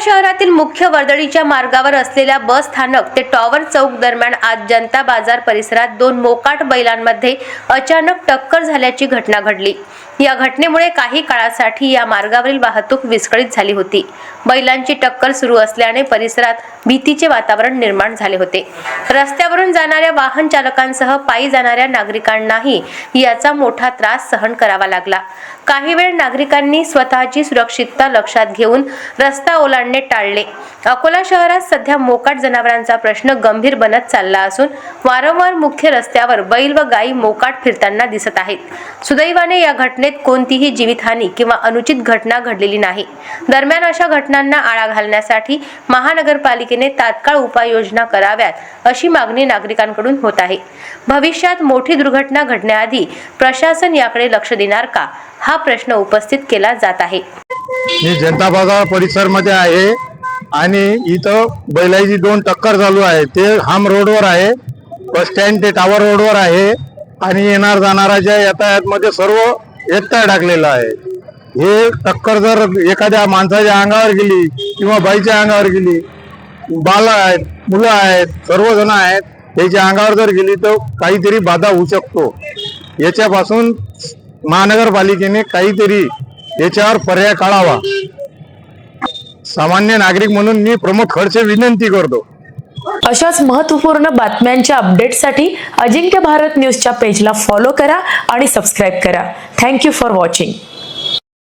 शहरातील मुख्य वर्दळीच्या मार्गावर असलेल्या बस स्थानक ते टॉवर चौक दरम्यान आज जनता बाजार परिसरात दोन मोकाट बैलांमध्ये अचानक टक्कर झाल्याची घटना घडली. या घटनेमुळे काही काळासाठी या मार्गावरील वाहतूक विस्कळीत झाली होती. बैलांची टक्कर सुरू असल्याने परिसरात भीतीचे वातावरण निर्माण झाले होते. रस्त्यावरून जाणाऱ्या वाहन चालकांसह पायी जाणाऱ्या नागरिकांनाही याचा मोठा त्रास सहन करावा लागला. काही वेळ नागरिकांनी स्वतःची सुरक्षितता लक्षात घेऊन रस्ता ओलांडणे टाळले. अकोला शहरात सध्या मोकाट जनावरांचा प्रश्न गंभीर बनत चालला असून वारंवार मुख्य रस्त्यावर बैल व गायी मोकाट फिरताना दिसत आहेत. सुदैवाने या घटनेत कोणतीही जीवितहानी किंवा अनुचित घटना घडलेली नाही. दरम्यान अशा घटनांना आळा घालण्यासाठी महानगरपालिकेने तात्काळ उपाययोजना कराव्यात अशी मागणी नागरिकांकडून होत आहे. भविष्यात मोठी दुर्घटना घडण्याआधी प्रशासन याकडे लक्ष देणार का? हा प्रश्न उपस्थित केला जात आहे. मी जनता बाजार परिसरमध्ये आहे आणि इथं बैलाची दोन टक्कर चालू आहे. ते हाम रोडवर आहे बस स्टँड ते टावर रोडवर आहे आणि येणार जाणाऱ्याच्या यातायातमध्ये सर्व एकटा टाकलेलं आहे. हे टक्कर जर एखाद्या माणसाच्या अंगावर गेली किंवा बाईच्या अंगावर गेली बाल आहेत मुलं आहेत सर्वजण आहेत त्याच्या अंगावर जर गेली तर काहीतरी बाधा होऊ शकतो. याच्यापासून महानगरपालिकेने काहीतरी याच्यावर पर्याय काढावा. सामान्य नागरिक म्हणून मी प्रमोद खडसे विनंती करतो. अशाच महत्त्वपूर्ण बातम्यांच्या अपडेटसाठी अजिंक्य भारत न्यूजच्या पेजला फॉलो करा आणि सबस्क्राईब करा. Thank you for watching